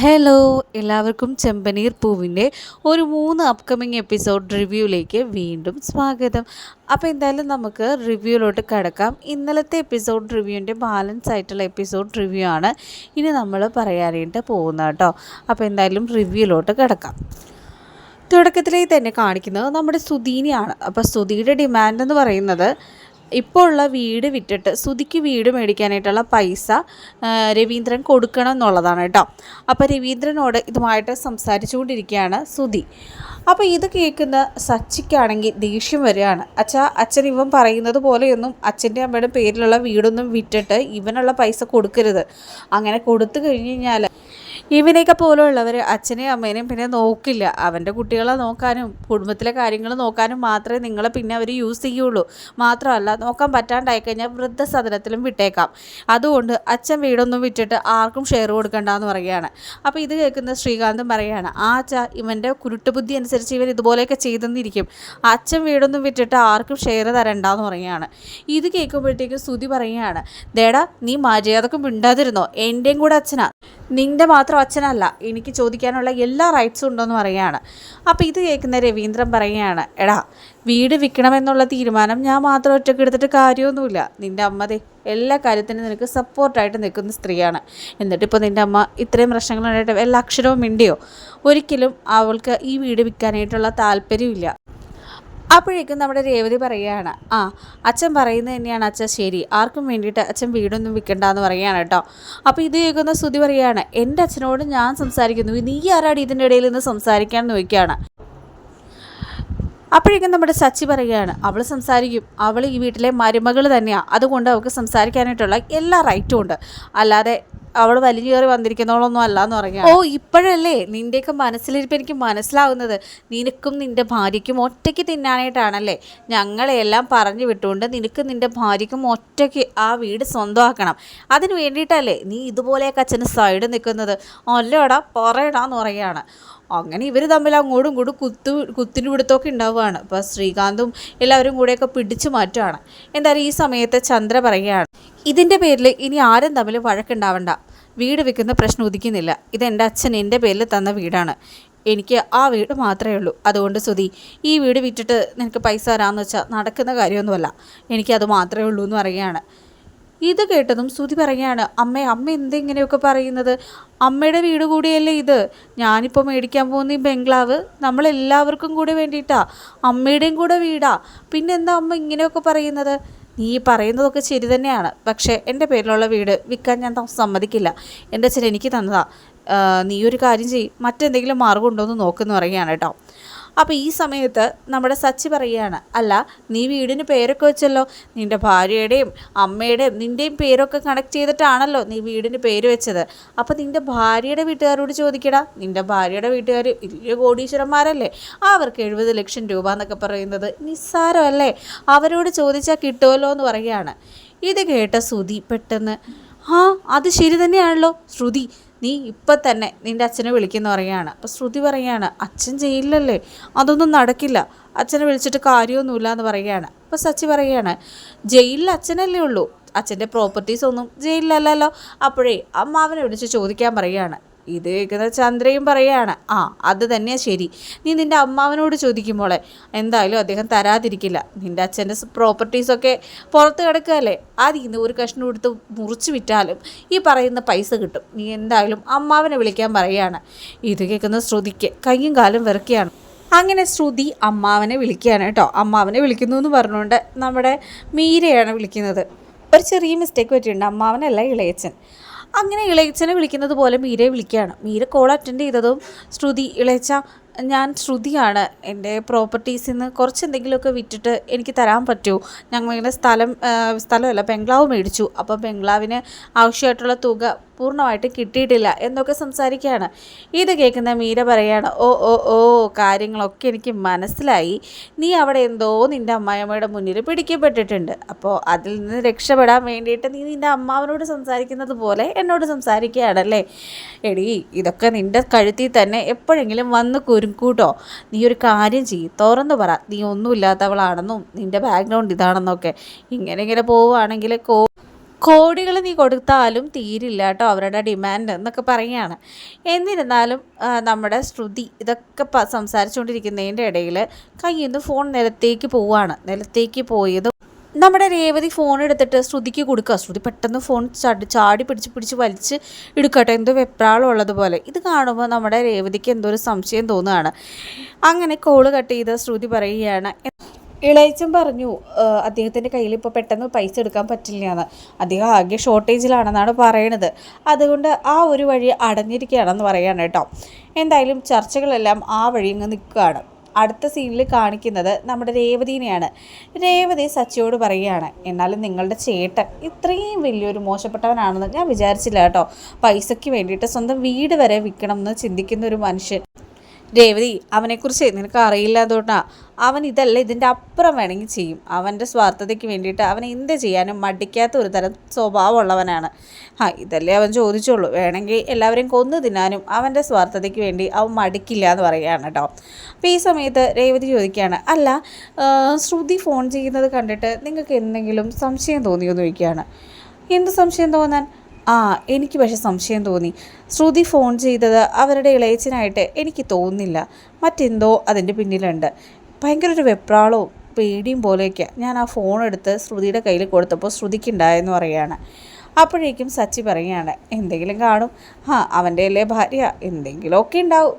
Hello എല്ലാവർക്കും ചെമ്പനീർ പൂവിന്റെ ഒരു മൂന്ന് അപ്കമിങ് എപ്പിസോഡ് റിവ്യൂയിലേക്ക് വീണ്ടും സ്വാഗതം. അപ്പോൾ എന്തായാലും നമുക്ക് റിവ്യൂയിലോട്ട് കിടക്കാം. ഇന്നലത്തെ എപ്പിസോഡ് റിവ്യൂവിന്റെ ബാലൻസ് ആയിട്ടുള്ള എപ്പിസോഡ് റിവ്യൂ ആണ് ഇനി നമ്മൾ പറയാനായിട്ട് പോകുന്നത് കേട്ടോ. അപ്പോൾ എന്തായാലും റിവ്യൂയിലോട്ട് കിടക്കാം. തുടക്കത്തിലേ തന്നെ കാണിക്കുന്നത് നമ്മുടെ സുധീനിയാണ്. അപ്പോൾ സുധീയുടെ ഡിമാൻഡ് എന്ന് പറയുന്നത് ഇപ്പോൾ ഉള്ള വീട് വിറ്റിട്ട് സുധിക്ക് വീട് മേടിക്കാനായിട്ടുള്ള പൈസ രവീന്ദ്രൻ കൊടുക്കണം എന്നുള്ളതാണ് കേട്ടോ. അപ്പോൾ രവീന്ദ്രനോട് ഇതുമായിട്ട് സംസാരിച്ചുകൊണ്ടിരിക്കുകയാണ് സുധി. അപ്പോൾ ഇത് കേൾക്കുന്ന സച്ചിക്കാണെങ്കിൽ ദേഷ്യം വരികയാണ്. അച്ഛാ അച്ഛൻ ഇവൻ പറയുന്നത് പോലെയൊന്നും അച്ഛന്റെ അമ്മയുടെ പേരിലുള്ള വീടൊന്നും വിറ്റിട്ട് ഇവനുള്ള പൈസ കൊടുക്കരുത്. അങ്ങനെ കൊടുത്തു കഴിഞ്ഞ് കഴിഞ്ഞാൽ ഇവനെയൊക്കെ പോലുള്ളവർ അച്ഛനെയും അമ്മേനെയും പിന്നെ നോക്കില്ല. അവന്റെ കുട്ടികളെ നോക്കാനും കുടുംബത്തിലെ കാര്യങ്ങൾ നോക്കാനും മാത്രമേ നിങ്ങളെ പിന്നെ അവർ യൂസ് ചെയ്യുള്ളൂ. മാത്രമല്ല നോക്കാൻ പറ്റാണ്ടായി കഴിഞ്ഞാൽ വൃദ്ധസദനത്തിലും വിട്ടേക്കാം. അതുകൊണ്ട് അച്ഛൻ വീടൊന്നും വിറ്റിട്ട് ആർക്കും ഷെയർ കൊടുക്കണ്ടെന്ന് പറയുകയാണ്. അപ്പോൾ ഇത് കേൾക്കുന്ന ശ്രീകാന്തും പറയുകയാണ് ആ അച്ഛ ഇവന്റെ കുരുട്ടുബുദ്ധി അനുസരിച്ച് ഇവൻ ഇതുപോലെയൊക്കെ ചെയ്തെന്നിരിക്കും. അച്ഛൻ വീടൊന്നും വിറ്റിട്ട് ആർക്കും ഷെയർ തരണ്ട എന്ന് പറയുകയാണ്. ഇത് കേൾക്കുമ്പോഴത്തേക്കും സ്തുതി പറയുകയാണ് ദേടാ നീ മര്യാദക്കും മിണ്ടാതിരുന്നോ? എന്റെയും കൂടെ അച്ഛനാ. നിന്റെ മാത്രം അച്ഛനല്ല. എനിക്ക് ചോദിക്കാനുള്ള എല്ലാ റൈറ്റ്സും ഉണ്ടെന്ന് പറയുകയാണ്. അപ്പോൾ ഇത് കേൾക്കുന്ന രവീന്ദ്രൻ പറയുകയാണ് എടാ വീട് വിൽക്കണമെന്നുള്ള തീരുമാനം ഞാൻ മാത്രം ഒറ്റയ്ക്ക് എടുത്തിട്ട് കാര്യമൊന്നുമില്ല. നിന്റെ അമ്മതേ എല്ലാ കാര്യത്തിനും നിനക്ക് സപ്പോർട്ടായിട്ട് നിൽക്കുന്ന സ്ത്രീയാണ്. എന്നിട്ട് എന്നിട്ടിപ്പോൾ നിന്റെ അമ്മ ഇത്രയും പ്രശ്നങ്ങളുണ്ടായിട്ട് എല്ലാ അക്ഷരവും മിണ്ടിയോ? ഒരിക്കലും അവൾക്ക് ഈ വീട് വിൽക്കാനായിട്ടുള്ള താല്പര്യമില്ല. അപ്പോഴേക്കും നമ്മുടെ രേവതി പറയുകയാണ് ആ അച്ഛൻ പറയുന്നത് തന്നെയാണ് അച്ഛൻ ശരി. ആർക്കും വേണ്ടിയിട്ട് അച്ഛൻ വീടൊന്നും വിൽക്കണ്ട എന്ന് പറയുകയാണ് കേട്ടോ. അപ്പോൾ ഇത് കേൾക്കുന്ന സ്തുതി പറയുകയാണ് എന്റെ അച്ഛനോട് ഞാൻ സംസാരിക്കുന്നു. നീ ആരാടി ഇതിന്റെ ഇടയിൽ നിന്ന് സംസാരിക്കാൻ നോക്കിയാണ് അപ്പോഴേക്കും നമ്മുടെ സച്ചി പറയുകയാണ് അവൾ സംസാരിക്കും. അവൾ ഈ വീട്ടിലെ മരുമകൾ തന്നെയാണ് അതുകൊണ്ട് അവൾക്ക് സംസാരിക്കാനായിട്ടുള്ള എല്ലാ റൈറ്റും ഉണ്ട്. അല്ലാതെ അവൾ വലിഞ്ഞു കയറി വന്നിരിക്കുന്നവളൊന്നും അല്ല എന്ന് പറഞ്ഞു ഓ ഇപ്പോഴല്ലേ? നിന്റെയൊക്കെ മനസ്സിലിരിപ്പ് എനിക്ക് മനസ്സിലാവുന്നത്. നിനക്കും നിന്റെ ഭാര്യയ്ക്കും ഒറ്റയ്ക്ക് തിന്നാനായിട്ടാണല്ലേ? ഞങ്ങളെല്ലാം പറഞ്ഞു വിട്ടുകൊണ്ട് നിനക്ക് നിന്റെ ഭാര്യയ്ക്കും ഒറ്റയ്ക്ക് ആ വീട് സ്വന്തമാക്കണം. അതിന് വേണ്ടിയിട്ടല്ലേ നീ ഇതുപോലെയൊക്കെ അച്ഛന് സൈഡ് നിൽക്കുന്നത്? ഒല്ലോടാ പറയടാ എന്ന് പറയുകയാണ്. അങ്ങനെ ഇവർ തമ്മിൽ അങ്ങോട്ടും ഇങ്ങോട്ടും കുത്തു കുത്തിന് പിടുത്തമൊക്കെ ഉണ്ടാവുകയാണ്. അപ്പോൾ ശ്രീകാന്തും എല്ലാവരും കൂടെയൊക്കെ പിടിച്ചു മാറ്റുകയാണ്. എന്തായാലും ഈ സമയത്ത് ചന്ദ്ര പറയുകയാണ് ഇതിന്റെ പേരിൽ ഇനി ആരും തമ്മിൽ വഴക്കുണ്ടാവണ്ട. വീട് വെക്കുന്ന പ്രശ്നം ഉദിക്കുന്നില്ല. ഇത് എന്റെ അച്ഛൻ എന്റെ പേരിൽ തന്ന വീടാണ്. എനിക്ക് ആ വീട് മാത്രമേ ഉള്ളൂ. അതുകൊണ്ട് സുധി ഈ വീട് വിറ്റിട്ട് നിനക്ക് പൈസ തരാമെന്ന് വെച്ചാൽ നടക്കുന്ന കാര്യമൊന്നുമല്ല. എനിക്കത് മാത്രമേ ഉള്ളൂ എന്ന് പറയുകയാണ്. ഇത് കേട്ടതും ശ്രുതി പറയുകയാണ് അമ്മ അമ്മ എന്തെങ്ങനെയൊക്കെ പറയുന്നത്? അമ്മയുടെ വീട് കൂടിയല്ലേ ഇത്? ഞാനിപ്പോൾ മേടിക്കാൻ പോകുന്ന ഈ ബംഗ്ലാവ് നമ്മളെല്ലാവർക്കും കൂടെ വേണ്ടിയിട്ടാ അമ്മയുടെയും കൂടെ വീടാ. പിന്നെന്താ അമ്മ ഇങ്ങനെയൊക്കെ പറയുന്നത്? നീ പറയുന്നതൊക്കെ ശരി തന്നെയാണ് പക്ഷേ എന്റെ പേരിലുള്ള വീട് വിൽക്കാൻ ഞാൻ സമ്മതിക്കില്ല. എന്റെ അച്ഛൻ എനിക്ക് തന്നതാ. നീ ഒരു കാര്യം ചെയ്യ്. മറ്റെന്തെങ്കിലും മാർഗം ഉണ്ടോ എന്ന് നോക്കുന്നു പറയുകയാണ് കേട്ടോ. അപ്പോൾ ഈ സമയത്ത് നമ്മുടെ സച്ചി പറയുകയാണ് അല്ല നീ വീടിന് പേരൊക്കെ വെച്ചല്ലോ. നിന്റെ ഭാര്യയുടെയും അമ്മയുടെയും നിന്റെയും പേരൊക്കെ കണക്ട് ചെയ്തിട്ടാണല്ലോ നീ വീടിന് പേര് വെച്ചത്. അപ്പോൾ നിന്റെ ഭാര്യയുടെ വീട്ടുകാരോട് ചോദിക്കടാ നിന്റെ ഭാര്യയുടെ വീട്ടുകാർ വലിയ കോടീശ്വരന്മാരല്ലേ? അവർക്ക് എഴുപത് ലക്ഷം രൂപ എന്നൊക്കെ പറയുന്നത് നിസ്സാരമല്ലേ? അവരോട് ചോദിച്ചാൽ കിട്ടുമല്ലോ എന്ന് പറയുകയാണ്. ഇത് കേട്ട ശ്രുതി പെട്ടെന്ന് ആ അത് ശരി തന്നെയാണല്ലോ. ശ്രുതി നീ ഇപ്പം തന്നെ നിന്റെ അച്ഛനെ വിളിക്കുന്ന പറയുകയാണ്. അപ്പോൾ ശ്രുതി പറയുകയാണ് അച്ഛൻ ചെയ്യില്ലല്ലേ അതൊന്നും നടക്കില്ല. അച്ഛനെ വിളിച്ചിട്ട് കാര്യമൊന്നുമില്ല എന്ന് പറയുകയാണ്. അപ്പോൾ സച്ചി പറയുകയാണ് ജയിലിൽ അച്ഛനല്ലേ ഉള്ളൂ? അച്ഛന്റെ പ്രോപ്പർട്ടീസ് ഒന്നും ജയിലിലല്ലല്ലോ? അപ്പോഴേ അമ്മാവനെ വിളിച്ച് ചോദിക്കാൻ പറയുകയാണ്. ഇത് കേൾക്കുന്ന ചന്ദ്രയും പറയാണ് ആ അത് തന്നെയാ ശരി. നീ നിന്റെ അമ്മാവനോട് ചോദിക്കുമ്പോളെ എന്തായാലും അദ്ദേഹം തരാതിരിക്കില്ല. നിന്റെ അച്ഛന്റെ പ്രോപ്പർട്ടീസൊക്കെ പുറത്ത് കിടക്കുകയല്ലേ? അതിൽ ഒരു കഷ്ണം എടുത്ത് മുറിച്ച് വിറ്റാലും ഈ പറയുന്ന പൈസ കിട്ടും. നീ എന്തായാലും അമ്മാവനെ വിളിക്കാൻ പറയുകയാണ് ഇത് കേൾക്കുന്ന ശ്രുതിക്ക് കയ്യും കാലും വെറുക്കുകയാണ് അങ്ങനെ ശ്രുതി അമ്മാവനെ വിളിക്കുകയാണ് കേട്ടോ. അമ്മാവനെ വിളിക്കുന്നു എന്ന് പറഞ്ഞുകൊണ്ട് നമ്മുടെ മീരയാണ് വിളിക്കുന്നത്. ഒരു ചെറിയ മിസ്റ്റേക്ക് പറ്റിയിട്ടുണ്ട്. അമ്മാവനല്ല ഇളയച്ചൻ അങ്ങനെ ഇളയച്ചനെ വിളിക്കുന്നത് പോലെ മീരയെ വിളിക്കുകയാണ്. മീര കോൾ അറ്റൻഡ് ചെയ്തതും ശ്രുതി ഇളയച്ച ഞാൻ ശ്രുതിയാണ്. എന്റെ പ്രോപ്പർട്ടീസിൽ നിന്ന് കുറച്ച് എന്തെങ്കിലുമൊക്കെ വിറ്റിട്ട് എനിക്ക് തരാൻ പറ്റുമോ ഞങ്ങളിങ്ങനെ സ്ഥലം സ്ഥലമല്ല ബംഗ്ലാവ് മേടിച്ചു. അപ്പോൾ ബംഗ്ലാവിന് ആവശ്യമായിട്ടുള്ള തുക പൂർണമായിട്ട് കിട്ടിയിട്ടില്ല എന്നൊക്കെ സംസാരിക്കുകയാണ്. ഇത് കേൾക്കുന്ന മീര പറയാണ് ഓ ഓ ഓ കാര്യങ്ങളൊക്കെ എനിക്ക് മനസ്സിലായി. നീ അവിടെ എന്തോ നിന്റെ അമ്മായിയമ്മയുടെ മുന്നിൽ പിടിക്കപ്പെട്ടിട്ടുണ്ട്. അപ്പോൾ അതിൽ നിന്ന് രക്ഷപ്പെടാൻ വേണ്ടിയിട്ട് നീ നിന്റെ അമ്മാവനോട് സംസാരിക്കുന്നത് പോലെ എന്നോട് സംസാരിക്കുകയാണല്ലേ? എടി ഇതൊക്കെ നിന്റെ കഴുത്തിൽ തന്നെ എപ്പോഴെങ്കിലും വന്ന് കുരുക്കൂട്ടോ നീ ഒരു കാര്യം ചെയ്യ് തുറന്നു പറ. നീ ഒന്നുമില്ലാത്തവളാണെന്നും നിന്റെ ബാക്ക്ഗ്രൗണ്ട് ഇതാണെന്നൊക്കെ. ഇങ്ങനെ ഇങ്ങനെ പോവുകയാണെങ്കിൽ കോ കോടികൾ നീ കൊടുത്താലും തീരില്ല കേട്ടോ അവരുടെ ഡിമാൻഡ് എന്നൊക്കെ പറയുകയാണ്. എന്നിരുന്നാലും നമ്മുടെ ശ്രുതി ഇതൊക്കെ സംസാരിച്ചുകൊണ്ടിരിക്കുന്നതിന്റെ ഇടയിൽ കയ്യിൽ ഫോൺ നിലത്തേക്ക് പോവുകയാണ് നിലത്തേക്ക് പോയതും നമ്മുടെ രേവതി ഫോൺ എടുത്തിട്ട് ശ്രുതിക്ക് കൊടുക്കുക ശ്രുതി പെട്ടെന്ന് ഫോൺ ചാടി ചാടി പിടിച്ച് പിടിച്ച് വലിച്ച് എടുക്കട്ടെ. എന്തോ വെപ്രാളം ഉള്ളതുപോലെ. ഇത് കാണുമ്പോൾ നമ്മുടെ രേവതിക്ക് എന്തോ ഒരു സംശയം തോന്നുകയാണ്. അങ്ങനെ കോൾ കട്ട് ചെയ്ത ശ്രുതി പറയുകയാണ്. ഇളയച്ചൻ പറഞ്ഞു "ഏഹ്, അദ്ദേഹത്തിന്റെ കയ്യിൽ ഇപ്പോൾ പെട്ടെന്ന് പൈസ എടുക്കാൻ പറ്റില്ല എന്ന് അദ്ദേഹം ആകെ ഷോർട്ടേജിലാണെന്നാണ് പറയണത്. അതുകൊണ്ട് ആ ഒരു വഴി അടഞ്ഞിരിക്കുകയാണെന്ന് പറയാണ് കേട്ടോ. എന്തായാലും ചർച്ചകളെല്ലാം ആ വഴി അങ്ങ് നിൽക്കുകയാണ്. അടുത്ത സീനിൽ കാണിക്കുന്നത് നമ്മുടെ രേവതിനെയാണ്. രേവതി സച്ചിയോട് പറയുകയാണ് എന്നാലും നിങ്ങളുടെ ചേട്ടൻ ഇത്രയും വലിയൊരു മോശപ്പെട്ടവനാണെന്ന് ഞാൻ വിചാരിച്ചില്ല കേട്ടോ. പൈസയ്ക്ക് വേണ്ടിയിട്ട് സ്വന്തം വീട് വരെ വിൽക്കണം എന്ന് ചിന്തിക്കുന്ന ഒരു മനുഷ്യൻ രേവതി അവനെക്കുറിച്ച് നിനക്ക് അറിയില്ല അതുകൊണ്ടാ അവൻ ഇതല്ല ഇതിന്റെ അപ്പുറം വേണമെങ്കിൽ ചെയ്യും. അവന്റെ സ്വാർത്ഥതയ്ക്ക് വേണ്ടിയിട്ട് അവൻ എന്ത് ചെയ്യാനും മടിക്കാത്ത ഒരു തരം സ്വഭാവമുള്ളവനാണ്. ആ ഇതല്ലേ അവൻ ചോദിച്ചുള്ളൂ. വേണമെങ്കിൽ എല്ലാവരെയും കൊന്നു തിന്നാനും അവന്റെ സ്വാർത്ഥതയ്ക്ക് വേണ്ടി അവൻ മടിക്കില്ല എന്ന് പറയുകയാണ് കേട്ടോ അപ്പോൾ ഈ സമയത്ത് രേവതി ചോദിക്കുകയാണ് അല്ല ശ്രുതി ഫോൺ ചെയ്യുന്നത് കണ്ടിട്ട് നിങ്ങൾക്ക് എന്തെങ്കിലും സംശയം തോന്നിയോ എന്ന് ചോദിക്കുകയാണ്. എന്ത് സംശയം തോന്നാൻ? ആ എനിക്ക് പക്ഷെ സംശയം തോന്നി. ശ്രുതി ഫോൺ ചെയ്തത് അവരുടെ ഇളയച്ചനായിട്ട് എനിക്ക് തോന്നുന്നില്ല. മറ്റെന്തോ അതിന്റെ പിന്നിലുണ്ട്. ഭയങ്കര ഒരു വെപ്രാളവും പേടിയും പോലെയൊക്കെ ഞാൻ ആ ഫോൺ എടുത്ത് ശ്രുതിയുടെ കയ്യിൽ കൊടുത്തപ്പോൾ ശ്രുതിക്കുണ്ടായെന്ന് പറയുകയാണ്. അപ്പോഴേക്കും സച്ചി പറയുകയാണ് എന്തെങ്കിലും കാണും. ആ അവന്റെ അല്ലേ ഭാര്യ. എന്തെങ്കിലുമൊക്കെ ഉണ്ടാവും.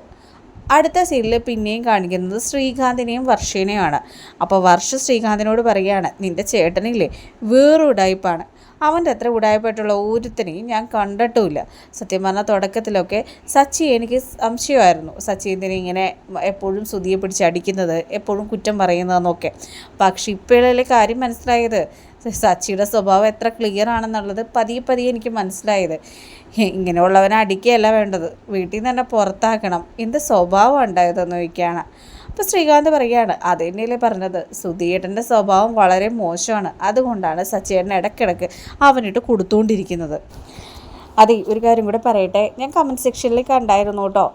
അടുത്ത സീനിൽ പിന്നെയും കാണിക്കുന്നത് ശ്രീകാന്തിനെയും വർഷേനെയുമാണ്. അപ്പോൾ വർഷ ശ്രീകാന്തിനോട് പറയുകയാണ് നിന്റെ ചേട്ടനില്ലേ? വേറൊരു ഉടായ്പാണ് അവന്റെ അത്ര ഉടായ്പായിട്ടുള്ള ഒരുത്തനെയും ഞാൻ കണ്ടിട്ടുമില്ല. സത്യം പറഞ്ഞാൽ തുടക്കത്തിലൊക്കെ സച്ചി എനിക്ക് സംശയമായിരുന്നു. സച്ചി എന്തിനെ ഇങ്ങനെ എപ്പോഴും സുതിയെ പിടിച്ച് അടിക്കുന്നത് എപ്പോഴും കുറ്റം പറയുന്നതെന്നൊക്കെ. പക്ഷെ ഇപ്പോഴല്ലേ കാര്യം മനസ്സിലായത്. സച്ചിയുടെ സ്വഭാവം എത്ര ക്ലിയർ ആണെന്നുള്ളത് പതിയെ പതിയെ എനിക്ക് മനസ്സിലായത്. ഇങ്ങനെയുള്ളവനെ അടിക്കുകയല്ല വേണ്ടത്. വീട്ടിൽ നിന്ന് തന്നെ പുറത്താക്കണം. എന്ത് സ്വഭാവം ഉണ്ടായതെന്ന് ചോദിക്കുകയാണ്. അപ്പോൾ ശ്രീകാന്ത് പറയുകയാണ് അത് തന്നെയല്ലേ പറഞ്ഞത്. സുധീയേട്ടന്റെ സ്വഭാവം വളരെ മോശമാണ്. അതുകൊണ്ടാണ് സച്ചേട്ടൻ ഇടയ്ക്കിടയ്ക്ക് അവനിട്ട് കൊടുത്തുകൊണ്ടിരിക്കുന്നത് അതെ ഒരു കാര്യം കൂടെ പറയട്ടെ. ഞാൻ കമന്റ് സെക്ഷനിൽ കണ്ടായിരുന്നു കേട്ടോ.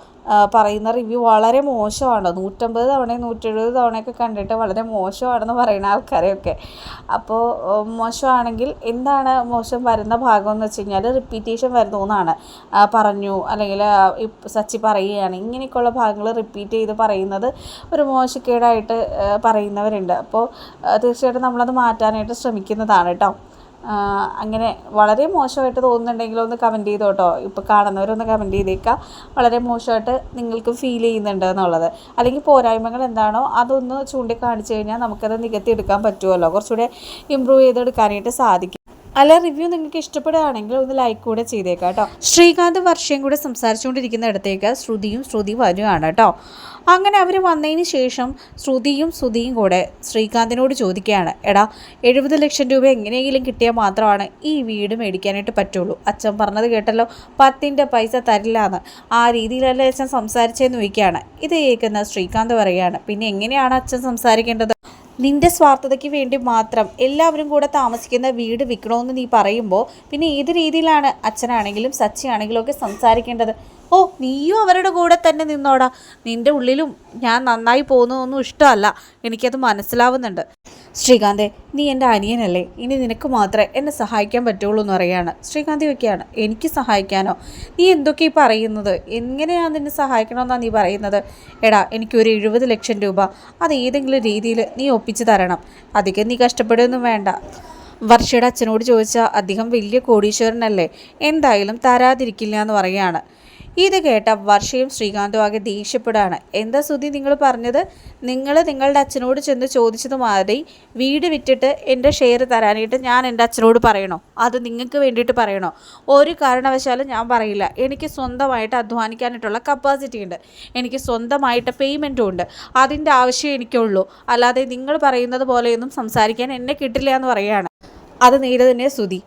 പറയുന്ന റിവ്യൂ വളരെ മോശമാണ്. നൂറ്റമ്പത് തവണയും നൂറ്റെഴുപത് തവണയൊക്കെ കണ്ടിട്ട് വളരെ മോശമാണെന്ന് പറയുന്ന ആൾക്കാരെയൊക്കെ. അപ്പോൾ മോശമാണെങ്കിൽ എന്താണ് മോശം വരുന്ന ഭാഗം എന്ന് വെച്ച് കഴിഞ്ഞാൽ റിപ്പീറ്റേഷൻ വരുന്നു എന്നാണ്. പറഞ്ഞു. അല്ലെങ്കിൽ സച്ചി പറയുകയാണ്. ഇങ്ങനെയൊക്കെയുള്ള ഭാഗങ്ങൾ റിപ്പീറ്റ് ചെയ്ത് പറയുന്നത് ഒരു മോശക്കേടായിട്ട് പറയുന്നവരുണ്ട്. അപ്പോൾ തീർച്ചയായിട്ടും നമ്മളത് മാറ്റാനായിട്ട് ശ്രമിക്കുന്നതാണ് കേട്ടോ. അങ്ങനെ വളരെ മോശമായിട്ട് തോന്നുന്നുണ്ടെങ്കിൽ ഒന്ന് കമന്റ് ചെയ്തോ കേട്ടോ ഇപ്പോൾ കാണുന്നവരൊന്ന് കമന്റ് ചെയ്തേക്കുക വളരെ മോശമായിട്ട് നിങ്ങൾക്ക് ഫീൽ ചെയ്യുന്നുണ്ട് എന്നുള്ളത്. അല്ലെങ്കിൽ പോരായ്മകൾ എന്താണോ അതൊന്ന് ചൂണ്ടിക്കാണിച്ചു കഴിഞ്ഞാൽ നമുക്കത് നികത്തി എടുക്കാൻ പറ്റുമല്ലോ. കുറച്ചുകൂടെ ഇമ്പ്രൂവ് ചെയ്തെടുക്കാനായിട്ട് സാധിക്കും. അല്ല റിവ്യൂ നിങ്ങൾക്ക് ഇഷ്ടപ്പെടുകയാണെങ്കിൽ ഒന്ന് ലൈക്ക് കൂടെ ചെയ്തേക്കാം കേട്ടോ. ശ്രീകാന്ത് വർഷയും കൂടെ സംസാരിച്ചുകൊണ്ടിരിക്കുന്ന ഇടത്തേക്ക് ശ്രുതിയും ശ്രുതി വരുവാണ് കേട്ടോ. അങ്ങനെ അവർ വന്നതിന് ശേഷം ശ്രുതിയും ശ്രുതിയും കൂടെ ശ്രീകാന്തിനോട് ചോദിക്കുകയാണ് എടാ എഴുപത് ലക്ഷം രൂപ എങ്ങനെയെങ്കിലും കിട്ടിയാൽ മാത്രമാണ് ഈ വീട് മേടിക്കാനായിട്ട് പറ്റുള്ളൂ. അച്ഛൻ പറഞ്ഞത് കേട്ടല്ലോ പത്തിന്റെ പൈസ തരില്ല എന്ന് ആ രീതിയിലല്ല അച്ഛൻ സംസാരിച്ചെന്ന് വയ്ക്കുകയാണ് ഇത് കേൾക്കുന്ന ശ്രീകാന്ത് പറയുകയാണ് പിന്നെ എങ്ങനെയാണ് അച്ഛൻ സംസാരിക്കേണ്ടത്? നിന്റെ സ്വാർത്ഥതയ്ക്ക് വേണ്ടി മാത്രം എല്ലാവരും കൂടെ താമസിക്കുന്ന വീട് വിൽക്കണമെന്ന് നീ പറയുമ്പോൾ പിന്നെ ഏത് രീതിയിലാണ് അച്ഛനാണെങ്കിലും സച്ചിയാണെങ്കിലും ഒക്കെ സംസാരിക്കേണ്ടത്? ഓ നീയും അവരുടെ കൂടെ തന്നെ നിന്നോടാ. നിന്റെ ഉള്ളിലും ഞാൻ നന്നായി പോകുന്നതൊന്നും ഇഷ്ടമല്ല. എനിക്കത് മനസ്സിലാവുന്നുണ്ട്. ശ്രീകാന്തെ നീ എന്റെ അനിയനല്ലേ? ഇനി നിനക്ക് മാത്രമേ എന്നെ സഹായിക്കാൻ പറ്റുള്ളൂ എന്ന് പറയാണ് ശ്രീകാന്തി ഒക്കെയാണ് എനിക്ക് സഹായിക്കാനോ? നീ എന്തൊക്കെ ഈ പറയുന്നത്? എങ്ങനെയാണ് നിന്നെ സഹായിക്കണമെന്നാണ് നീ പറയുന്നത്? എടാ എനിക്കൊരു എഴുപത് ലക്ഷം രൂപ. അത് ഏതെങ്കിലും രീതിയിൽ നീ ഒപ്പിച്ച് തരണം. അധികം നീ കഷ്ടപ്പെടുകയൊന്നും വേണ്ട. വർഷയുടെ അച്ഛനോട് ചോദിച്ചാൽ അദ്ദേഹം വലിയ കോടീശ്വരനല്ലേ? എന്തായാലും തരാതിരിക്കില്ല എന്ന് പറയുകയാണ്. ഇത് കേട്ട വർഷയും ശ്രീകാന്തും ആകെ ദേഷ്യപ്പെടാണ് എന്താ സുധി നിങ്ങൾ പറഞ്ഞത്? നിങ്ങൾ നിങ്ങളുടെ അച്ഛനോട് ചെന്ന് ചോദിച്ചത് മാതിരി വീട് വിറ്റിട്ട് എന്റെ ഷെയർ തരാനായിട്ട് ഞാൻ എന്റെ അച്ഛനോട് പറയണോ? അത് നിങ്ങൾക്ക് വേണ്ടിയിട്ട് പറയണോ? ഒരു കാരണവശാലും ഞാൻ പറയില്ല. എനിക്ക് സ്വന്തമായിട്ട് അധ്വാനിക്കാനായിട്ടുള്ള കപ്പാസിറ്റി ഉണ്ട്. എനിക്ക് സ്വന്തമായിട്ട് പേയ്മെന്റും ഉണ്ട്. അതിന്റെ ആവശ്യം എനിക്കുള്ളൂ. അല്ലാതെ നിങ്ങൾ പറയുന്നത് പോലെയൊന്നും സംസാരിക്കാൻ എന്നെ കിട്ടില്ല എന്ന് പറയുകയാണ്. അത് നേരെ തന്നെ സ്തുതി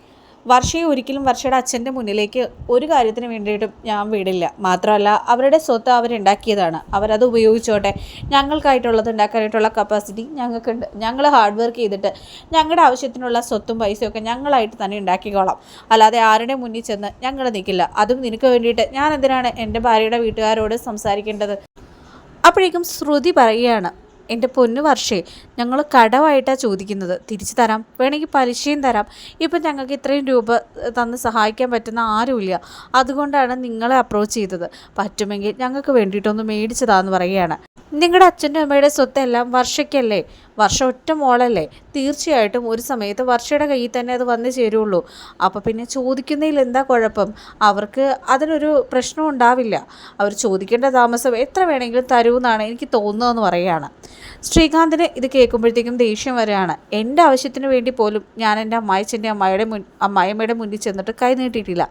വർഷയെ ഒരിക്കലും വർഷയുടെ അച്ഛന്റെ മുന്നിലേക്ക് ഒരു കാര്യത്തിന് വേണ്ടിയിട്ടും ഞാൻ വിടില്ല. മാത്രമല്ല അവരുടെ സ്വത്ത് അവരുണ്ടാക്കിയതാണ് അവരത് ഉപയോഗിച്ചോട്ടെ. ഞങ്ങൾക്കായിട്ടുള്ളത് ഉണ്ടാക്കാനായിട്ടുള്ള കപ്പാസിറ്റി ഞങ്ങൾക്കുണ്ട്. ഞങ്ങൾ ഹാർഡ് വർക്ക് ചെയ്തിട്ട് ഞങ്ങളുടെ ആവശ്യത്തിനുള്ള സ്വത്തും പൈസയും ഒക്കെ ഞങ്ങളായിട്ട് തന്നെ ഉണ്ടാക്കിക്കോളാം. അല്ലാതെ ആരുടെ മുന്നിൽ ചെന്ന് ഞങ്ങൾ നിൽക്കില്ല. അതും നിനക്ക് വേണ്ടിയിട്ട് ഞാൻ എന്തിനാണ് എന്റെ ഭാര്യയുടെ വീട്ടുകാരോട് സംസാരിക്കേണ്ടത്? അപ്പോഴേക്കും ശ്രുതി പറയുകയാണ് എന്റെ പൊന്നു വർഷേ ഞങ്ങൾ കടമായിട്ടാണ് ചോദിക്കുന്നത്. തിരിച്ചു തരാം. വേണമെങ്കിൽ പലിശയും തരാം. ഇപ്പം ഞങ്ങൾക്ക് ഇത്രയും രൂപ തന്ന് സഹായിക്കാൻ പറ്റുന്ന ആരുമില്ല. അതുകൊണ്ടാണ് നിങ്ങളെ അപ്രോച്ച് ചെയ്തത്. പറ്റുമെങ്കിൽ ഞങ്ങൾക്ക് വേണ്ടിയിട്ടൊന്ന് മേടിച്ചതാന്ന് പറയുകയാണ്. നിങ്ങളുടെ അച്ഛന്റെ അമ്മയുടെ സ്വത്തെല്ലാം വർഷയ്ക്കല്ലേ? വർഷ ഒറ്റ മോളല്ലേ? തീർച്ചയായിട്ടും ഒരു സമയത്ത് വർഷയുടെ കയ്യിൽ തന്നെ അത് വന്നു ചേരുള്ളൂ. അപ്പോൾ പിന്നെ ചോദിക്കുന്നതിൽ എന്താ കുഴപ്പം? അവർക്ക് അതിനൊരു പ്രശ്നം ഉണ്ടാവില്ല. അവർ ചോദിക്കേണ്ട താമസം എത്ര വേണമെങ്കിലും തരുമെന്നാണ് എനിക്ക് തോന്നുന്നതെന്ന് പറയുകയാണ്. ശ്രീകാന്തിന് ഇത് കേൾക്കുമ്പോഴത്തേക്കും ദേഷ്യം വരെയാണ് എന്റെ ആവശ്യത്തിന് വേണ്ടി പോലും ഞാൻ എന്റെ അമ്മായിച്ചന്റെ അമ്മായിയുടെ മുൻ അമ്മായിയമ്മയുടെ മുന്നിൽ ചെന്നിട്ട് കൈ നീട്ടിയിട്ടില്ല.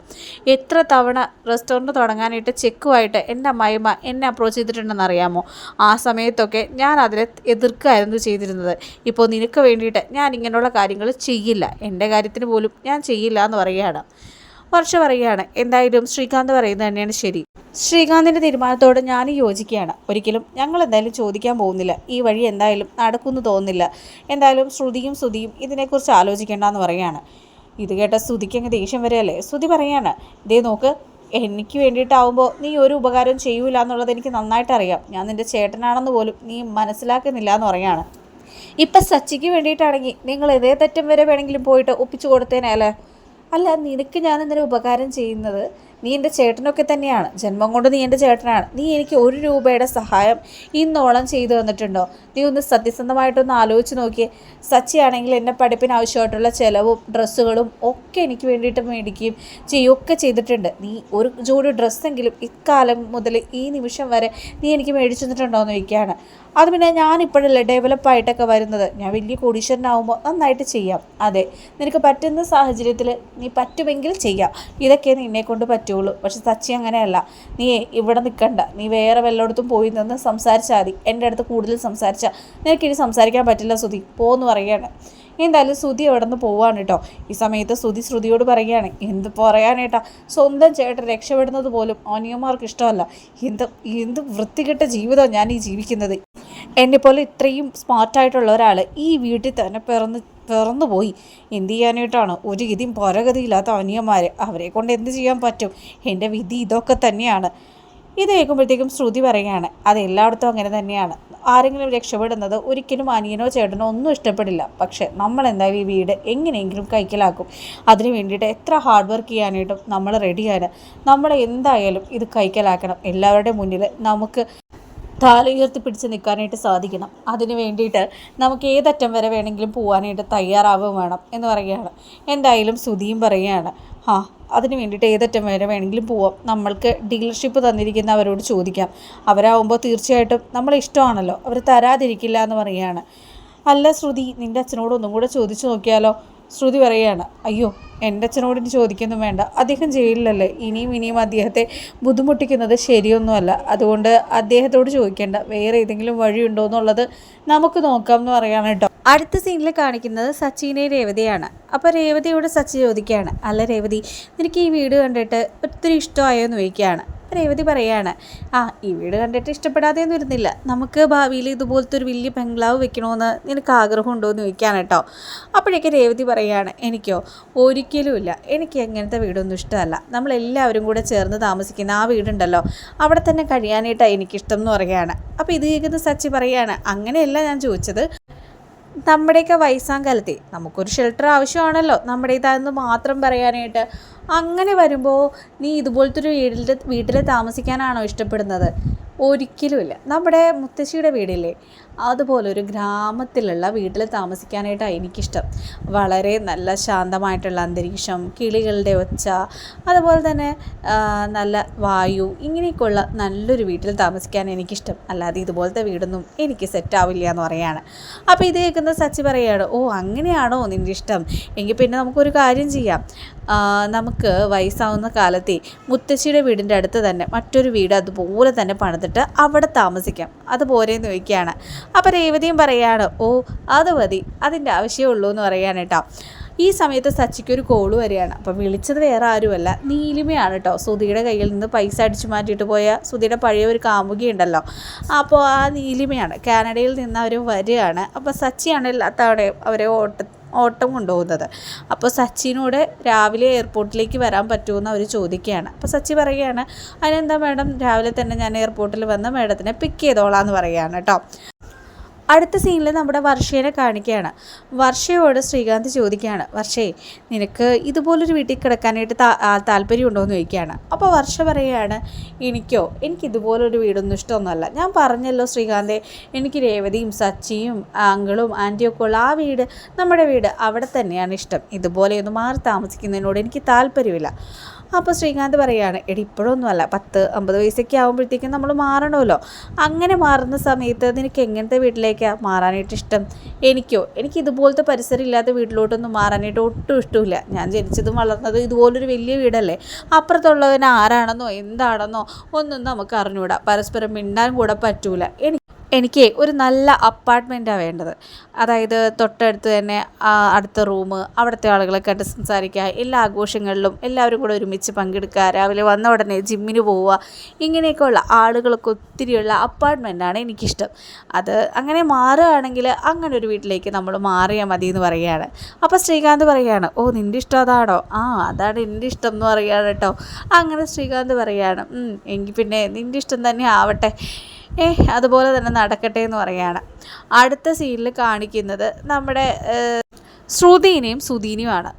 എത്ര തവണ റെസ്റ്റോറന്റ് തുടങ്ങാനായിട്ട് ചെക്കുമായിട്ട് എന്റെ അമ്മായിമ്മ എന്നെ അപ്രോച്ച് ചെയ്തിട്ടുണ്ടെന്ന് അറിയാമോ? ആ സമയത്തൊക്കെ ഞാൻ അതിനെ എതിർക്കുകയായിരുന്നു ചെയ്തിരുന്നത്. ഇപ്പോൾ നിനക്ക് വേണ്ടിയിട്ട് ഞാൻ ഇങ്ങനെയുള്ള കാര്യങ്ങൾ ചെയ്യില്ല. എന്റെ കാര്യത്തിന് പോലും ഞാൻ ചെയ്യില്ല എന്ന് പറയുകയാണ്. വർഷ പറയുകയാണ്. എന്തായാലും ശ്രീകാന്ത് പറയുന്നത് തന്നെയാണ് ശരി. ശ്രീകാന്തിന്റെ തീരുമാനത്തോട് ഞാൻ യോജിക്കുകയാണ്. ഒരിക്കലും ഞങ്ങൾ എന്തായാലും ചോദിക്കാൻ പോകുന്നില്ല. ഈ വഴി എന്തായാലും നടക്കുമെന്ന് തോന്നുന്നില്ല. എന്തായാലും ശ്രുതിയും ശ്രുതിയും ഇതിനെക്കുറിച്ച് ആലോചിക്കേണ്ടെന്ന് പറയുകയാണ്. ഇത് കേട്ട ശ്രുതിക്ക് അങ്ങ് ദേഷ്യം വരെയല്ലേ ശ്രുതി പറയാണ് ഇതേ നോക്ക് എനിക്ക് വേണ്ടിയിട്ടാവുമ്പോൾ നീ ഒരു ഉപകാരം ചെയ്യൂല എന്നുള്ളത് എനിക്ക് നന്നായിട്ട് അറിയാം. ഞാൻ നിന്റെ ചേട്ടനാണെന്ന് പോലും നീ മനസ്സിലാക്കുന്നില്ല എന്ന് പറയാണ് ഇപ്പം സച്ചിക്ക് വേണ്ടിയിട്ടാണെങ്കിൽ നിങ്ങൾ ഇതേ തെറ്റം വരെ വേണമെങ്കിലും പോയിട്ട് ഒപ്പിച്ചു കൊടുത്തേനല്ലേ അല്ല നിനക്ക് ഞാൻ ഇന്നലെ ഉപകാരം ചെയ്യുന്നത്? നീ എന്റെ ചേട്ടനൊക്കെ തന്നെയാണ്. ജന്മം കൊണ്ട് നീ എന്റെ ചേട്ടനാണ്. നീ എനിക്ക് ഒരു രൂപയുടെ സഹായം ഇന്നോളം ചെയ്തു തന്നിട്ടുണ്ടോ? നീ ഒന്ന് സത്യസന്ധമായിട്ടൊന്ന് ആലോചിച്ച് നോക്കിയേ. സച്ചിയാണെങ്കിൽ എന്നെ പഠിപ്പിന് ആവശ്യമായിട്ടുള്ള ചിലവും ഡ്രസ്സുകളും ഒക്കെ എനിക്ക് വേണ്ടിയിട്ട് മേടിക്കുകയും ചെയ്യുകയൊക്കെ ചെയ്തിട്ടുണ്ട്. നീ ഒരു ജോഡി ഡ്രസ്സെങ്കിലും ഇക്കാലം മുതൽ ഈ നിമിഷം വരെ നീ എനിക്ക് മേടിച്ചു തന്നിട്ടുണ്ടോ എന്ന് ചോദിക്കുകയാണ്. അത് പിന്നെ ഞാനിപ്പോഴല്ലേ ഡെവലപ്പായിട്ടൊക്കെ വരുന്നത്. ഞാൻ വലിയ കോടീശ്വരനാവുമ്പോൾ നന്നായിട്ട് ചെയ്യാം. അതെ നിനക്ക് പറ്റുന്ന സാഹചര്യത്തിൽ നീ പറ്റുമെങ്കിൽ ചെയ്യാം. ഇതൊക്കെ നിന്നെ കൊണ്ട് പറ്റുള്ളൂ പക്ഷെ സച്ചി അങ്ങനെയല്ല. നീ ഇവിടെ നിൽക്കണ്ട. നീ വേറെ വല്ലയിടത്തും പോയി നിന്ന് സംസാരിച്ചാൽ മതി. എന്റെ അടുത്ത് കൂടുതൽ സംസാരിച്ചാൽ നിനക്കിനി സംസാരിക്കാൻ പറ്റില്ല സുധി പോന്ന് പറയുകയാണ്. എന്തായാലും ശ്രുതി അവിടെ നിന്ന് പോവാണ് കേട്ടോ. ഈ സമയത്ത് ശ്രുതി ശ്രുതിയോട് പറയുകയാണ്. എന്ത് പറയാനേട്ടാ സ്വന്തം ചേട്ടൻ രക്ഷപ്പെടുന്നത് പോലും അനിയന്മാർക്ക് ഇഷ്ടമല്ല. എന്ത് എന്ത് വൃത്തികെട്ട ജീവിതം ഞാൻ ഈ ജീവിക്കുന്നത്. എന്നെപ്പോലെ ഇത്രയും സ്മാർട്ടായിട്ടുള്ള ഒരാൾ ഈ വീട്ടിൽ തന്നെ പിറന്ന് പിറന്നു പോയി എന്ത് ചെയ്യാനായിട്ടാണ്? ഒരു ഗതിയും പരഗതിയില്ലാത്ത അനിയന്മാർ അവരെ കൊണ്ട് എന്ത് ചെയ്യാൻ പറ്റും? എന്റെ വിധി ഇതൊക്കെ തന്നെയാണ്. ഇത് കേൾക്കുമ്പോഴത്തേക്കും ശ്രുതി പറയുകയാണ് അത് എല്ലായിടത്തും അങ്ങനെ തന്നെയാണ്. ആരെങ്കിലും രക്ഷപ്പെടുന്നത് ഒരിക്കലും അനിയനോ ചേട്ടനോ ഒന്നും ഇഷ്ടപ്പെടില്ല. പക്ഷേ നമ്മൾ എന്തായാലും ഈ വീട് എങ്ങനെയെങ്കിലും കൈക്കലാക്കും. അതിന് വേണ്ടിയിട്ട് എത്ര ഹാർഡ് വർക്ക് ചെയ്യാനായിട്ടും നമ്മൾ റെഡിയാണ് നമ്മൾ എന്തായാലും ഇത് കൈക്കലാക്കണം. എല്ലാവരുടെ മുന്നിൽ നമുക്ക് താല ഉയർത്തി പിടിച്ച് നിൽക്കാനായിട്ട് സാധിക്കണം. അതിന് വേണ്ടിയിട്ട് നമുക്ക് ഏതറ്റം വരെ വേണമെങ്കിലും പോകാനായിട്ട് തയ്യാറാവുകയും വേണം എന്ന് പറയുകയാണ്. എന്തായാലും സുധിയും പറയുകയാണ് ആ അതിന് വേണ്ടിയിട്ട് ഏതറ്റം വരെ വേണമെങ്കിലും പോവാം. നമ്മൾക്ക് ഡീലർഷിപ്പ് തന്നിരിക്കുന്ന അവരോട് ചോദിക്കാം. അവരാകുമ്പോൾ തീർച്ചയായിട്ടും നമ്മളെ ഇഷ്ടമാണല്ലോ. അവർ തരാതിരിക്കില്ല എന്ന് പറയുകയാണ്. അല്ല ശ്രുതി നിന്റെ അച്ഛനോട് ഒന്നും കൂടെ ചോദിച്ചു നോക്കിയാലോ? ശ്രുതി പറയുകയാണ് അയ്യോ എന്റെ അച്ഛനോട് ചോദിക്കൊന്നും വേണ്ട. അദ്ദേഹം ജയിലിലല്ലേ? ഇനിയും ഇനിയും അദ്ദേഹത്തെ ബുദ്ധിമുട്ടിക്കുന്നത് ശരിയൊന്നുമല്ല. അതുകൊണ്ട് അദ്ദേഹത്തോട് ചോദിക്കേണ്ട. വേറെ ഏതെങ്കിലും വഴിയുണ്ടോ എന്നുള്ളത് നമുക്ക് നോക്കാം എന്ന് പറയാണ് കേട്ടോ. അടുത്ത സീനിൽ കാണിക്കുന്നത് സച്ചിനെ രേവതിയാണ്. അപ്പോൾ രേവതിയോട് സച്ചി ചോദിക്കുകയാണ് അല്ല രേവതി നിനക്ക് ഈ വീട് കണ്ടിട്ട് ഒത്തിരി ഇഷ്ടമായോ? എന്ന് ചോദിക്കുകയാണ്. രേവതി പറയാണ് ആ ഈ വീട് കണ്ടിട്ട് ഇഷ്ടപ്പെടാതെയൊന്നും ഇരുന്നില്ല. നമുക്ക് ഭാവിയിൽ ഇതുപോലത്തെ ഒരു വലിയ ബംഗ്ലാവ് വെക്കണമെന്ന് നിനക്ക് ആഗ്രഹം ഉണ്ടോ എന്ന് ചോദിക്കാൻ കേട്ടോ. അപ്പോഴേക്ക് രേവതി പറയാണ് എനിക്കോ? ഒരിക്കലുമില്ല എനിക്ക് എങ്ങനത്തെ വീടൊന്നും ഇഷ്ടമല്ല. നമ്മളെല്ലാവരും കൂടെ ചേർന്ന് താമസിക്കുന്ന ആ വീടുണ്ടല്ലോ. അവിടെ തന്നെ കഴിയാനായിട്ടാണ് എനിക്കിഷ്ടം എന്ന് പറയുകയാണ്. അപ്പോൾ ഇത് കേൾക്കുന്ന സച്ചി പറയാണ് അങ്ങനെയല്ല ഞാൻ ചോദിച്ചത്. നമ്മുടെയൊക്കെ വയസ്സാം കാലത്തെ നമുക്കൊരു ഷെൽട്ടർ ആവശ്യമാണല്ലോ. നമ്മുടെ ഇതാണെന്ന് മാത്രം പറയാനായിട്ട്. അങ്ങനെ വരുമ്പോൾ നീ ഇതുപോലത്തെ ഒരു വീട്ടിൽ വീട്ടിൽ താമസിക്കാനാണോ ഇഷ്ടപ്പെടുന്നത്? ഒരിക്കലുമില്ല. നമ്മുടെ മുത്തശ്ശിയുടെ വീടില്ലേ? അതുപോലെ ഒരു ഗ്രാമത്തിലുള്ള വീട്ടിൽ താമസിക്കാനായിട്ടാണ് എനിക്കിഷ്ടം. വളരെ നല്ല ശാന്തമായിട്ടുള്ള അന്തരീക്ഷം കിളികളുടെ ഒച്ച അതുപോലെ തന്നെ നല്ല വായു ഇങ്ങനെയൊക്കെയുള്ള നല്ലൊരു വീട്ടിൽ താമസിക്കാൻ എനിക്കിഷ്ടം. അല്ലാതെ ഇതുപോലത്തെ വീടൊന്നും എനിക്ക് സെറ്റാവില്ല എന്ന് പറയാണ്. അപ്പോൾ ഇത് കേൾക്കുന്ന സച്ചി പറയുകയാണ് ഓ അങ്ങനെയാണോ നിന്റെ ഇഷ്ടം? എങ്കിൽ പിന്നെ നമുക്കൊരു കാര്യം ചെയ്യാം. നമുക്ക് വയസ്സാവുന്ന കാലത്തെ മുത്തശ്ശിയുടെ വീടിന്റെ അടുത്ത് തന്നെ മറ്റൊരു വീട് അതുപോലെ തന്നെ പണിതിട്ട് അവിടെ താമസിക്കാം. അതുപോലെ ചോദിക്കുകയാണ് അപ്പോൾ രേവതിയും പറയാണ് ഓ അത് മതി. അതിന്റെ ആവശ്യമേ എന്ന് പറയുകയാണ് കേട്ടോ. ഈ സമയത്ത് സച്ചിക്ക് ഒരു കോൾ വരികയാണ്. അപ്പം വിളിച്ചത് വേറെ ആരുമല്ല നീലിമയാണ് കേട്ടോ. സുധിയുടെ കയ്യിൽ നിന്ന് പൈസ അടിച്ചു മാറ്റിയിട്ട് പോയ സുധിയുടെ പഴയ ഒരു കാമുകിയുണ്ടല്ലോ അപ്പോൾ ആ നീലിമയാണ് കാനഡയിൽ നിന്ന് അവർ വരികയാണ്. അപ്പോൾ സച്ചിയാണ് എല്ലാ അവരെ ഓട്ട ഓട്ടം കൊണ്ടുപോകുന്നത്. അപ്പോൾ സച്ചിനോട് രാവിലെ എയർപോർട്ടിലേക്ക് വരാൻ പറ്റുമെന്ന് അവർ ചോദിക്കുകയാണ്. അപ്പോൾ സച്ചി പറയുകയാണ് അതിനെന്താ മാഡം രാവിലെ തന്നെ ഞാൻ എയർപോർട്ടിൽ വന്ന് മാഡത്തിനെ പിക്ക് ചെയ്തോളാം എന്ന് പറയുകയാണ് കേട്ടോ. അടുത്ത സീനിൽ നമ്മുടെ വർഷേനെ കാണിക്കുകയാണ്. വർഷയോട് ശ്രീകാന്ത് ചോദിക്കുകയാണ് വർഷേ നിനക്ക് ഇതുപോലൊരു വീട്ടിൽ കിടക്കാനായിട്ട് താ താല്പര്യമുണ്ടോ? എന്ന് ചോദിക്കുകയാണ്. അപ്പോൾ വർഷ പറയുകയാണ് എനിക്കോ എനിക്ക് ഇതുപോലൊരു വീടൊന്നും ഇഷ്ടമൊന്നുമല്ല. ഞാൻ പറഞ്ഞല്ലോ ശ്രീകാന്തെ എനിക്ക് രേവതിയും സച്ചിയും അങ്കിളും ഒക്കെ ഉള്ള ആ വീട് നമ്മുടെ വീട് അവിടെ തന്നെയാണ് ഇഷ്ടം. ഇതുപോലെയൊന്നും മാറി താമസിക്കുന്നതിനോട് എനിക്ക് താല്പര്യമില്ല. അപ്പോൾ ശ്രീകാന്ത് പറയുകയാണ് എടി ഇപ്പോഴൊന്നുമല്ല പത്ത് അമ്പത് വയസ്സൊക്കെ ആകുമ്പോഴത്തേക്കും നമ്മൾ മാറണമല്ലോ. അങ്ങനെ മാറുന്ന സമയത്ത് നിനക്ക് എങ്ങനത്തെ വീട്ടിലേക്കാണ് മാറാനായിട്ട് ഇഷ്ടം? എനിക്കോ? എനിക്ക് ഇതുപോലത്തെ പരിസരം ഇല്ലാത്ത വീട്ടിലോട്ടൊന്നും മാറാനായിട്ട് ഒട്ടും ഇഷ്ടമില്ല. ഞാൻ ജനിച്ചതും വളർന്നതും ഇതുപോലൊരു വലിയ വീടല്ലേ? അപ്പുറത്തുള്ളവൻ ആരാണെന്നോ എന്താണെന്നോ ഒന്നും നമുക്ക് അറിഞ്ഞുകൂടാ. പരസ്പരം മിണ്ടാൻ കൂടെ പറ്റൂല. എനിക്ക് എനിക്ക് ഒരു നല്ല അപ്പാർട്ട്മെന്റാണ് വേണ്ടത്. അതായത് തൊട്ടടുത്ത് തന്നെ അടുത്ത റൂം അവിടുത്തെ ആളുകളെ ആയിട്ട് സംസാരിക്കുക എല്ലാ ആഘോഷങ്ങളിലും എല്ലാവരും കൂടെ ഒരുമിച്ച് പങ്കെടുക്കുക രാവിലെ വന്ന ഉടനെ ജിമ്മിന് പോവുക ഇങ്ങനെയൊക്കെയുള്ള ആളുകളൊക്കെ ഒത്തിരിയുള്ള അപ്പാർട്ട്മെന്റാണ് എനിക്കിഷ്ടം. അത് അങ്ങനെ മാറുകയാണെങ്കിൽ അങ്ങനെ ഒരു വീട്ടിലേക്ക് നമ്മൾ മാറിയാൽ മതി എന്ന് പറയുകയാണ്. അപ്പോൾ ശ്രീകാന്ത് പറയുകയാണ് ഓ നിന്റെ ഇഷ്ടം അതാണോ? ആ അതാണ് എന്റെ ഇഷ്ടം എന്ന് പറയുകയാണ് കേട്ടോ. അങ്ങനെ ശ്രീകാന്ത് പറയുകയാണ് "ഉം, എങ്കിൽ പിന്നെ നിന്റെ ഇഷ്ടം തന്നെ ആവട്ടെ. ഏ അതുപോലെ തന്നെ നടക്കട്ടെ എന്ന് പറയുകയാണ്. അടുത്ത സീനിൽ കാണിക്കുന്നത് നമ്മുടെ ശ്രുതിനെയും സുധീനെയുമാണ്.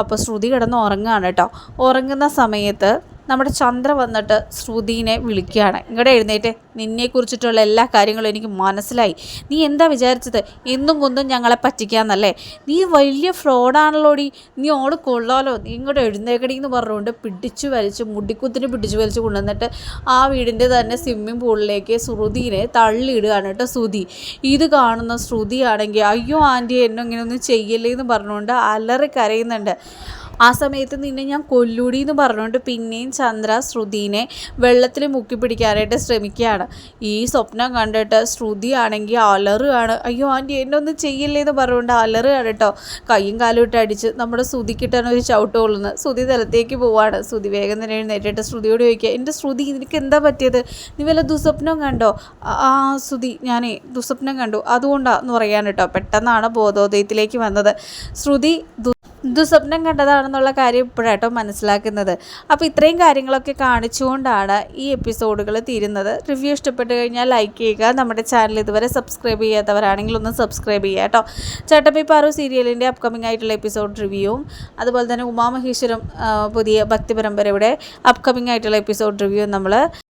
അപ്പോൾ ശ്രുതി കിടന്ന് ഉറങ്ങുകയാണ് കേട്ടോ. ഉറങ്ങുന്ന സമയത്ത് നമ്മുടെ ചന്ദ്ര വന്നിട്ട് ശ്രുതിനെ വിളിക്കുകയാണ്. ഇങ്ങോട്ട് എഴുന്നേറ്റ്. നിന്നെക്കുറിച്ചിട്ടുള്ള എല്ലാ കാര്യങ്ങളും എനിക്ക് മനസ്സിലായി. നീ എന്താ വിചാരിച്ചത്? എന്നും കൊന്നും ഞങ്ങളെ പറ്റിക്കാന്നല്ലേ? നീ വലിയ ഫ്രോഡാണല്ലോടി. നീ ഓട് കൊള്ളാലോ. നീ ഇങ്ങോട്ട് എഴുന്നേക്കടി എന്ന് പറഞ്ഞുകൊണ്ട് പിടിച്ചു വലിച്ച് മുടിക്കുത്തിന് പിടിച്ചു വലിച്ച് കൊണ്ടുവന്നിട്ട് ആ വീടിന്റെ തന്നെ സ്വിമ്മിംഗ് പൂളിലേക്ക് ശ്രുതിനെ തള്ളിയിടുകയാണ് കേട്ടോ ശ്രുതി. ഇത് കാണുന്ന ശ്രുതിയാണെങ്കിൽ അയ്യോ ആന്റി എന്നെ ഇങ്ങനെയൊന്നും ചെയ്യല്ലേ എന്ന് പറഞ്ഞുകൊണ്ട് അലറി കരയുന്നുണ്ട്. ആ സമയത്ത് നിന്നെ ഞാൻ കൊല്ലൂടി എന്ന് പറഞ്ഞുകൊണ്ട് പിന്നെയും ചന്ദ്ര ശ്രുതിനെ വെള്ളത്തിൽ മുക്കി പിടിക്കാനായിട്ട് ശ്രമിക്കുകയാണ്. ഈ സ്വപ്നം കണ്ടിട്ട് ശ്രുതി ആണെങ്കിൽ അലറുകയാണ്. അയ്യോ ആന്റി എന്നെ ഒന്നും ചെയ്യില്ലേ എന്ന് പറഞ്ഞുകൊണ്ട് അലറുകയാണ് കേട്ടോ. കയ്യും കാലും ഇട്ട് അടിച്ച് നമ്മുടെ ശ്രുതിക്കിട്ടാണ് ഒരു ചവിട്ട് കൊള്ളുന്നത് ശ്രുതി തലത്തേക്ക് പോവാണ്. ശ്രുതി വേഗം തന്നെ എഴുന്നേറ്റിട്ട് ശ്രുതിയോട് ചോദിക്കുക എന്റെ ശ്രുതി നിനക്ക് എന്താ പറ്റിയത്? നീ വല്ല ദുസ്വപ്നം കണ്ടോ? "ആ, ശ്രുതി ഞാനേ ദുസ്വപ്നം കണ്ടു. അതുകൊണ്ടാന്ന് പറയാൻ കേട്ടോ. പെട്ടെന്നാണ് ബോധോദയത്തിലേക്ക് വന്നത്. ശ്രുതി ദുസ്വപ്നം കണ്ടതാണെന്നുള്ള കാര്യം ഇപ്പോഴാട്ടോ മനസ്സിലാക്കുന്നത്. അപ്പോൾ ഇത്രയും കാര്യങ്ങളൊക്കെ കാണിച്ചുകൊണ്ടാണ് ഈ എപ്പിസോഡുകൾ തീരുന്നത്. റിവ്യൂ ഇഷ്ടപ്പെട്ട് കഴിഞ്ഞാൽ ലൈക്ക് ചെയ്യുക. നമ്മുടെ ചാനൽ ഇതുവരെ സബ്സ്ക്രൈബ് ചെയ്യാത്തവരാണെങ്കിൽ ഒന്ന് സബ്സ്ക്രൈബ് ചെയ്യുക കേട്ടോ. ചട്ടപ്പി പാറു സീരിയലിന്റെ അപ്കമിംഗ് ആയിട്ടുള്ള എപ്പിസോഡ് റിവ്യൂവും അതുപോലെ തന്നെ ഉമാമഹേശ്വരം പുതിയ ഭക്തി പരമ്പരയുടെ അപ്കമിംഗ് ആയിട്ടുള്ള എപ്പിസോഡ് റിവ്യൂ നമ്മൾ